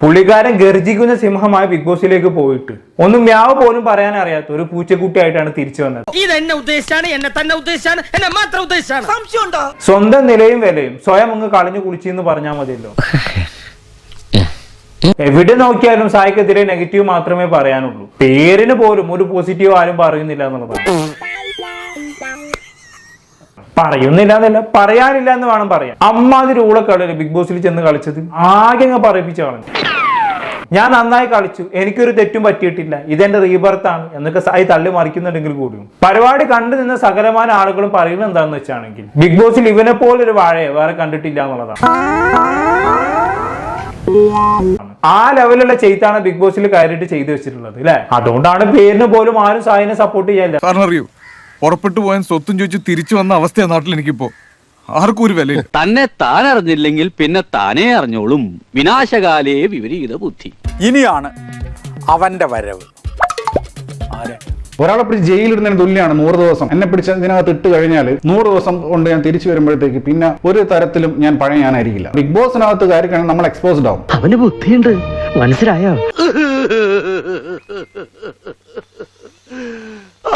പുള്ളിക്കാരൻ ഗർജിക്കുന്ന സിംഹമായി ബിഗ് ബോസിലേക്ക് പോയിട്ട്. ഒന്നും മ്യാവ് പോലും പറയാൻ അറിയാത്ത ഒരു പൂച്ചക്കുട്ടിയായിട്ടാണ് തിരിച്ചു വന്നത്. ഇത് എന്നെ ഉദ്ദേശിച്ചാണ് എന്നെ തന്നെ ഉദ്ദേശിച്ചാണ് എന്നെ മാത്രം ഉദ്ദേശിച്ചാണ്. സംശയമുണ്ടോ സ്വന്തം നിലയും വിലയും സ്വയം അങ്ങ് കളഞ്ഞു കുളിച്ചെന്ന് പറഞ്ഞാൽ മതിയല്ലോ. എവിടെ നോക്കിയാലും സായിക്കെതിരെ നെഗറ്റീവ് മാത്രമേ പറയാനുള്ളൂ. പേരിന് പോലും ഒരു പോസിറ്റീവ് ആരും പറയുന്നില്ല എന്നുള്ളതാണ് പറയുന്നില്ല എന്നല്ല പറയാനില്ല എന്ന് വേണം പറയാൻ. അമ്മാതിരി ഊളക്കളിയല്ലേ ബിഗ് ബോസിൽ ചെന്ന് കളിച്ചത്? ആകെ അങ്ങ് പറയിപ്പിച്ച കളഞ്ഞു ഞാൻ നന്നായി കളിച്ചു എനിക്കൊരു തെറ്റും പറ്റിയിട്ടില്ല ഇതെന്റെ റീബർത്താണ് എന്നൊക്കെ സായി തള്ളി മറിക്കുന്നുണ്ടെങ്കിൽ കൂടിയും. പരിപാടി കണ്ടു നിന്ന സകലമായ ആളുകളും പറയുന്നത് എന്താണെന്ന് വെച്ചാണെങ്കിൽ ബിഗ് ബോസിൽ ഇവനെ പോലൊരു വാഴയെ വേറെ കണ്ടിട്ടില്ല എന്നുള്ളതാണ്. ആ ലെവലുള്ള ചെയ്ത്താണ് ബിഗ് ബോസിൽ കയറിയിട്ട് ചെയ്തു വെച്ചിട്ടുള്ളത് അല്ലെ അതുകൊണ്ടാണ് പേരിന് പോലും ആരും സായിനെ സപ്പോർട്ട് ചെയ്യാനില്ല. പുറപ്പെട്ടു പോയാൻ സ്വത്തും ചോദിച്ച് തിരിച്ചു വന്ന അവസ്ഥയാണ് നാട്ടിൽ എനിക്കിപ്പോ. ആർക്കും ഒരു വിലയില്ല. തന്നെ താൻ അറിഞ്ഞില്ലെങ്കിൽ പിന്നെ താനേ അറിഞ്ഞോളും. വിനാശകാലേ വിപരീത ബുദ്ധി. ഇനിയാണ് അവന്റെ വരവ്. ആരെ? ഒരാളെ പിടിച്ച് ജയിലിടുന്നതിന് തുല്യമാണ് നൂറ് ദിവസം. എന്നെ പിടിച്ച് ഇതിനകത്ത് ഇട്ട് കഴിഞ്ഞാൽ നൂറ് ദിവസം കൊണ്ട് ഞാൻ തിരിച്ചു വരുമ്പോഴത്തേക്ക് പിന്നെ ഒരു തരത്തിലും ഞാൻ പഴയ ഞാനായിരിക്കില്ല. ബിഗ് ബോസിനകത്ത് കാര്യം നമ്മൾ എക്സ്പോസ്ഡ് ആവും. അവന് ബുദ്ധിയുണ്ട്. മനസ്സിലായോ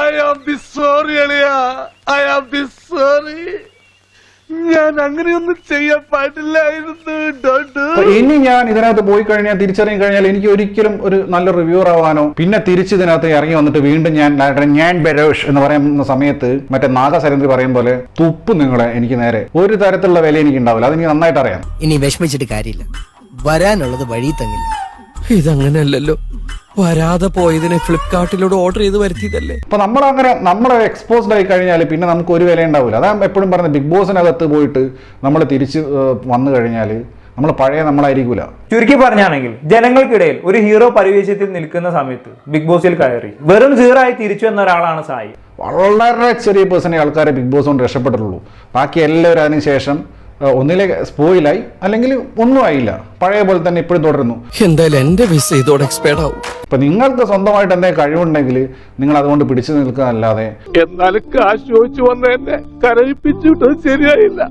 ഐ ആം ബി സോറി അളിയ ഐ ആം ബി സോറി ഞാൻ അങ്ങനെയൊന്നും ചെയ്യാൻ പാടില്ലായിരുന്നു. ഇനി ഞാൻ ഇതിനകത്ത് പോയി കഴിഞ്ഞാൽ തിരിച്ചറിയാൻ കഴിഞ്ഞാൽ എനിക്ക് ഒരിക്കലും ഒരു നല്ല റിവ്യൂർ ആവാനോ പിന്നെ തിരിച്ച് ഇതിനകത്ത് ഇറങ്ങി വന്നിട്ട് വീണ്ടും ഞാൻ ഞാൻ ബെരോഷ് എന്ന് പറയുന്ന സമയത്ത് മറ്റേ നാഗസരന്ദ്രി പറയും പോലെ തുപ്പ് നിങ്ങളെ എനിക്ക് നേരെ. ഒരു തരത്തിലുള്ള വില എനിക്ക് ഉണ്ടാവില്ല. അതെനിക്ക് നന്നായിട്ട് അറിയാം ഇനി വിഷമിച്ചിട്ട് കാര്യമില്ല. വരാനുള്ളത് വഴി തങ്ങില്ല ഇതങ്ങനെയല്ലല്ലോ. വരാതെ പോയതിനെ ഫ്ലിപ്കാർട്ടിലൂടെ ഓർഡർ ചെയ്ത് വരുത്തിയതല്ലേ? അപ്പൊ നമ്മൾ അങ്ങനെ നമ്മൾ എക്സ്പോസ്ഡ് ആയി കഴിഞ്ഞാൽ പിന്നെ നമുക്ക് ഒരു വില ഉണ്ടാവില്ല അതാ എപ്പോഴും പറഞ്ഞത് ബിഗ് ബോസിനകത്ത് പോയിട്ട് നമ്മൾ തിരിച്ച് വന്നു കഴിഞ്ഞാൽ നമ്മൾ പഴയ നമ്മളായിരിക്കൂല. ചുരുക്കി പറഞ്ഞാണെങ്കിൽ ജനങ്ങൾക്കിടയിൽ ഒരു ഹീറോ പരിവേശത്തിൽ നിൽക്കുന്ന സമയത്ത് ബിഗ് ബോസിൽ കയറി വെറും സീറായി ആയി തിരിച്ചു വന്ന ഒരാളാണ് സായി. വളരെ ചെറിയ പേഴ്സണെ ആൾക്കാരെ ബിഗ് ബോസ് കൊണ്ട് രക്ഷപ്പെട്ടിട്ടുള്ളൂ. ബാക്കി എല്ലാവരും അതിന് ശേഷം ഏഹ്, ഒന്നിലെ സ്പോയിലായി അല്ലെങ്കിൽ ഒന്നും ആയില്ല. പഴയ പോലെ തന്നെ ഇപ്പോഴും തുടരുന്നു. എന്തായാലും എന്റെ വിസ ഇതോടെ എക്സ്പയർഡ് ആവും. ഇപ്പൊ നിങ്ങൾക്ക് സ്വന്തമായിട്ട് എന്തെങ്കിലും കഴിവുണ്ടെങ്കിൽ നിങ്ങൾ അതുകൊണ്ട് പിടിച്ചു നിൽക്കുക അല്ലാതെ എന്നാലും കാശ് ചോദിച്ചു വന്ന എന്നെ കരയിപ്പിച്ചിട്ടത് ശരിയായില്ല.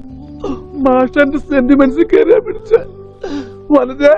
മാഷന്റെ സെന്റിമെന്റ്സ് കയറിയാ പിടിച്ച. വലുതേ.